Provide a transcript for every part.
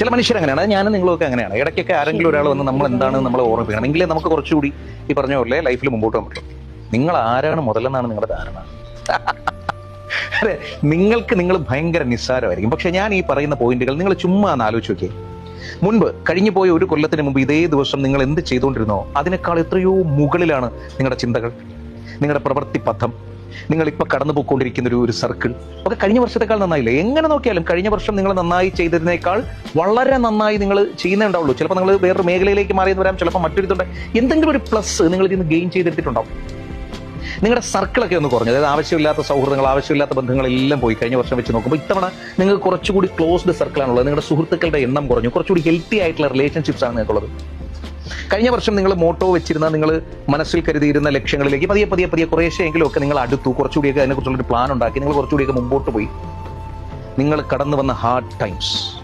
ചില മനുഷ്യർ അങ്ങനെയാണ്. അത് ഞാനും നിങ്ങളൊക്കെ അങ്ങനെയാണ്. ഇടയ്ക്കൊക്കെ ആരെങ്കിലും ഒരാൾ വന്ന് നമ്മൾ എന്താണ് നമ്മളെ ഓർമ്മിപ്പിക്കണം. എങ്കിലേ നമുക്ക് കുറച്ചുകൂടി ഈ പറഞ്ഞ പോലെ ലൈഫിൽ മുമ്പോട്ട് പോകാൻ പറ്റും. നിങ്ങൾ ആരാണ് മുതലെന്നാണ് നിങ്ങളുടെ ധാരണ. അതെ നിങ്ങൾക്ക് നിങ്ങൾ ഭയങ്കര നിസ്സാരമായിരിക്കും. പക്ഷെ ഞാൻ ഈ പറയുന്ന പോയിന്റുകൾ നിങ്ങൾ ചുമ്മാ ആലോചിച്ച് നോക്കിയേ. മുൻപ് കഴിഞ്ഞു പോയ ഒരു കൊല്ലത്തിന് മുമ്പ് ഇതേ ദിവസം നിങ്ങൾ എന്ത് ചെയ്തുകൊണ്ടിരുന്നോ? അതിനേക്കാൾ എത്രയോ മുകളിലാണ് നിങ്ങളുടെ ചിന്തകൾ. നിങ്ങളുടെ പ്രവൃത്തി പഥം. നിങ്ങൾ ഇപ്പൊ കടന്നു പോയിക്കൊണ്ടിരിക്കുന്ന ഒരു ഒരു സർക്കിൾ ഒക്കെ കഴിഞ്ഞ വർഷത്തെക്കാൾ നന്നായില്ല? എങ്ങനെ നോക്കിയാലും കഴിഞ്ഞ വർഷം നിങ്ങൾ നന്നായി ചെയ്തതിനേക്കാൾ വളരെ നന്നായി നിങ്ങൾ ചെയ്യുന്നേ ഉണ്ടാവുള്ളൂ ചിലപ്പോൾ നിങ്ങൾ വേറൊരു മേഖലയിലേക്ക് മാറിയെന്ന് വരാം ചിലപ്പോൾ മറ്റൊരു എന്തെങ്കിലും ഒരു പ്ലസ് നിങ്ങൾ ഇതിന് ഗെയിൻ ചെയ്തെടുത്തിട്ടുണ്ടാവും നിങ്ങളുടെ സർക്കിളൊക്കെ ഒന്ന് കുറഞ്ഞു. അതായത് ആവശ്യമില്ലാത്ത സൗഹൃദങ്ങൾ ആവശ്യമില്ലാത്ത ബന്ധങ്ങളെല്ലാം പോയി കഴിഞ്ഞ വർഷം വെച്ച് നോക്കുമ്പോൾ ഇത്തവണ നിങ്ങൾക്ക് കുറച്ചുകൂടി ക്ലോസ്ഡ് സർക്കിളാണുള്ളത് നിങ്ങളുടെ സുഹൃത്തുക്കളുടെ എണ്ണം കുറഞ്ഞു. കുറച്ചുകൂടി ഹെൽത്തി ആയിട്ടുള്ള റിലേഷൻഷിപ്സ് ആണ് നിങ്ങൾക്കുള്ളത്. കഴിഞ്ഞ വർഷം നിങ്ങൾ മോട്ടോ വെച്ചിരുന്ന നിങ്ങൾ മനസ്സിൽ കരുതിയിരുന്ന ലക്ഷ്യങ്ങളിലേക്ക് പതിയെ പതിയെ പതിയെ ഒക്കെ നിങ്ങൾ അടുത്തു. കുറച്ചുകൂടിയൊക്കെ അതിനെക്കുറിച്ചുള്ള ഒരു പ്ലാൻ ഉണ്ടാക്കി. നിങ്ങൾ കുറച്ചുകൂടിയൊക്കെ മുമ്പോട്ട് പോയി. നിങ്ങൾ കടന്നു വന്ന ഹാർഡ് ടൈംസ്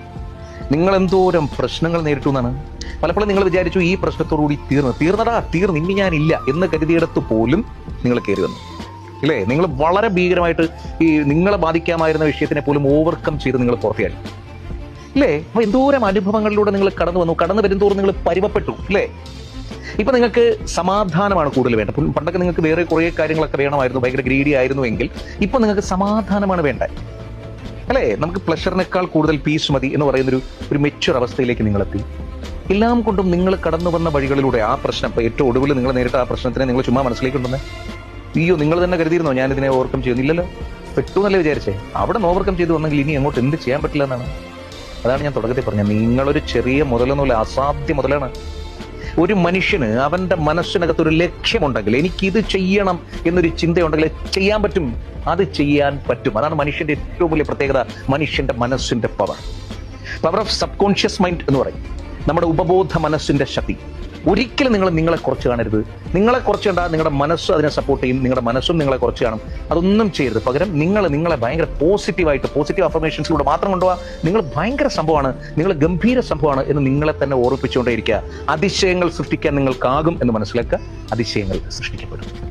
നിങ്ങൾ എന്തോരം പ്രശ്നങ്ങൾ നേരിട്ടു എന്നാണ്. പലപ്പോഴും നിങ്ങൾ വിചാരിച്ചു ഈ പ്രശ്നത്തോടുകൂടി തീർന്നു. തീർന്നടാ തീർന്നു ഇനി ഞാനില്ല എന്ന് കരുതിയിടത്ത് പോലും നിങ്ങൾ കയറി വന്നു. ഇല്ലേ? നിങ്ങൾ വളരെ ഭീകരമായിട്ട് ഈ നിങ്ങളെ ബാധിക്കാമായിരുന്ന വിഷയത്തിനെ പോലും ഓവർകം ചെയ്ത് നിങ്ങൾ പുറത്തിയായി. ഇല്ലേ അപ്പൊ എന്തോരം അനുഭവങ്ങളിലൂടെ നിങ്ങൾ കടന്നു വന്നു? കടന്നു വരുന്തോറും നിങ്ങൾ പരിവപ്പെട്ടു അല്ലേ ഇപ്പൊ നിങ്ങൾക്ക് സമാധാനമാണ് കൂടുതൽ വേണ്ടത്. പണ്ടൊക്കെ നിങ്ങൾക്ക് വേറെ കുറേ കാര്യങ്ങളൊക്കെ വേണമായിരുന്നു ഭയങ്കര ഗ്രീഡി ആയിരുന്നു എങ്കിൽ ഇപ്പൊ നിങ്ങൾക്ക് സമാധാനമാണ് വേണ്ടത്. അല്ലേ? നമുക്ക് പ്ലഷറിനേക്കാൾ കൂടുതൽ പീസ് മതി എന്ന് പറയുന്നൊരു ഒരു മെച്ചുർ അവസ്ഥയിലേക്ക് നിങ്ങൾ എത്തി. എല്ലാം കൊണ്ടും നിങ്ങൾ കടന്നു വന്ന വഴികളിലൂടെ ആ പ്രശ്നം ഇപ്പൊ ഏറ്റവും ഒടുവിൽ നിങ്ങൾ നേരിട്ട ആ പ്രശ്നത്തിനെ നിങ്ങൾ ചുമ്മാ മനസ്സിലേക്ക് കൊണ്ടുവന്നേ അയ്യോ നിങ്ങൾ തന്നെ കരുതിയിരുന്നോ ഞാൻ ഇതിനെ ഓവർകം ചെയ്യുന്നില്ലല്ലോ? പെട്ടു എന്നല്ലേ വിചാരിച്ചേ? അവിടെ ഓവർകം ചെയ്ത് വന്നെങ്കിൽ ഇനി അങ്ങോട്ട് എന്ത് ചെയ്യാൻ പറ്റില്ല എന്നാണ്. അതാണ് ഞാൻ തുടക്കത്തിൽ പറഞ്ഞത്. നിങ്ങളൊരു ചെറിയ മുതലെന്നുള്ള അസാധ്യ മുതലാണ്. ഒരു മനുഷ്യന് അവന്റെ മനസ്സിനകത്ത് ഒരു ലക്ഷ്യമുണ്ടെങ്കിൽ എനിക്ക് ഇത് ചെയ്യണം എന്നൊരു ചിന്തയുണ്ടെങ്കിൽ ചെയ്യാൻ പറ്റും. അത് ചെയ്യാൻ പറ്റും. അതാണ് മനുഷ്യന്റെ ഏറ്റവും വലിയ പ്രത്യേകത. മനുഷ്യന്റെ മനസ്സിന്റെ power power of subconscious mind എന്ന് പറയും. നമ്മുടെ ഉപബോധ മനസ്സിന്റെ ശക്തി. ഒരിക്കലും നിങ്ങൾ നിങ്ങളെ കുറച്ച് കാണരുത്. നിങ്ങളെ കുറച്ച് കണ്ടാൽ നിങ്ങളുടെ മനസ്സ് അതിനെ സപ്പോർട്ട് ചെയ്യും നിങ്ങളുടെ മനസ്സും നിങ്ങളെ കുറച്ച് കാണും. അതൊന്നും ചെയ്യരുത്. പകരം നിങ്ങൾ നിങ്ങളെ ഭയങ്കര പോസിറ്റീവായിട്ട് പോസിറ്റീവ് അഫർമേഷൻസിലൂടെ മാത്രം കൊണ്ടുപോകാം നിങ്ങൾ ഭയങ്കര സംഭവമാണ്. നിങ്ങൾ ഗംഭീര സംഭവമാണ് എന്ന് നിങ്ങളെ തന്നെ ഓർപ്പിച്ചുകൊണ്ടേയിരിക്കുക അതിശയങ്ങൾ സൃഷ്ടിക്കാൻ നിങ്ങൾക്കാകും എന്ന് മനസ്സിലാക്കുക. അതിശയങ്ങൾ സൃഷ്ടിക്കപ്പെടും.